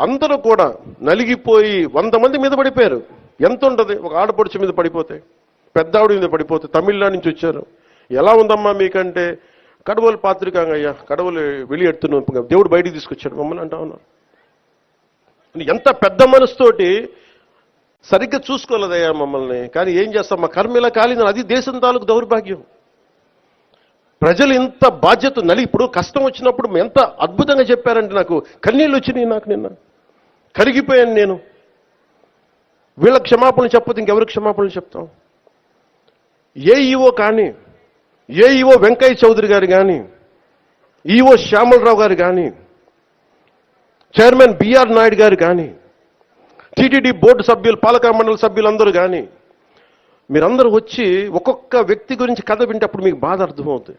అందరూ కూడా నలిగిపోయి వంద మంది మీద పడిపోయారు. ఎంత ఉంటుంది? ఒక ఆడపడుచు మీద పడిపోతే పెద్ద ఆవిడ మీద పడిపోతే తమిళనాడు నుంచి వచ్చారు. ఎలా ఉందమ్మా మీకంటే? కడవలు పాత్రికాంగయ్యా కడవలు వెళ్ళి ఎడుతున్నాం దేవుడు బయటికి తీసుకొచ్చాడు. మమ్మల్ని అంటా ఉన్నారు. ఎంత పెద్ద మనసుతోటి సరిగ్గా చూసుకోలేదయ్యా మమ్మల్ని. కానీ ఏం చేస్తాం మా కర్మ ఇలా అది దేశం తాలూకు దౌర్భాగ్యం. ప్రజలు ఇంత బాధ్యత నలి ఇప్పుడు కష్టం వచ్చినప్పుడు ఎంత అద్భుతంగా చెప్పారంటే నాకు కన్నీళ్ళు వచ్చినాయి నాకు నిన్న. కరిగిపోయాను నేను. వీళ్ళ క్షమాపణలు చెప్పదు ఇంకెవరికి క్షమాపణలు చెప్తాం? ఏ ఈవో కానీ ఏ ఈవో వెంకయ్య చౌదరి గారు కానీ ఈవో శ్యామలరావు గారు కానీ చైర్మన్ బిఆర్ నాయుడు గారు కానీ టీటీడీ బోర్డు సభ్యులు పాలక మండలి సభ్యులందరూ కానీ మీరందరూ వచ్చి ఒక్కొక్క వ్యక్తి గురించి కథ వింటప్పుడు మీకు బాధ అర్థమవుతుంది.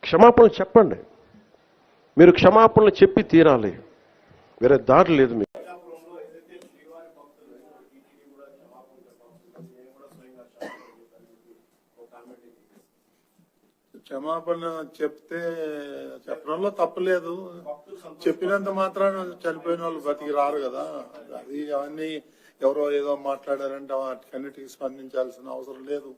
క్షమాపణలు చెప్పండి. మీరు క్షమాపణలు చెప్పి తీరాలి. వేరే దారి లేదు మీకు. క్షమాపణ చెప్తే చెప్పడంలో తప్పలేదు చెప్పినంత మాత్రాన చనిపోయిన వాళ్ళు బతికి రారు కదా. అది అవన్నీ ఎవరో ఏదో మాట్లాడారంటే వాటికన్నిటికీ స్పందించాల్సిన అవసరం లేదు.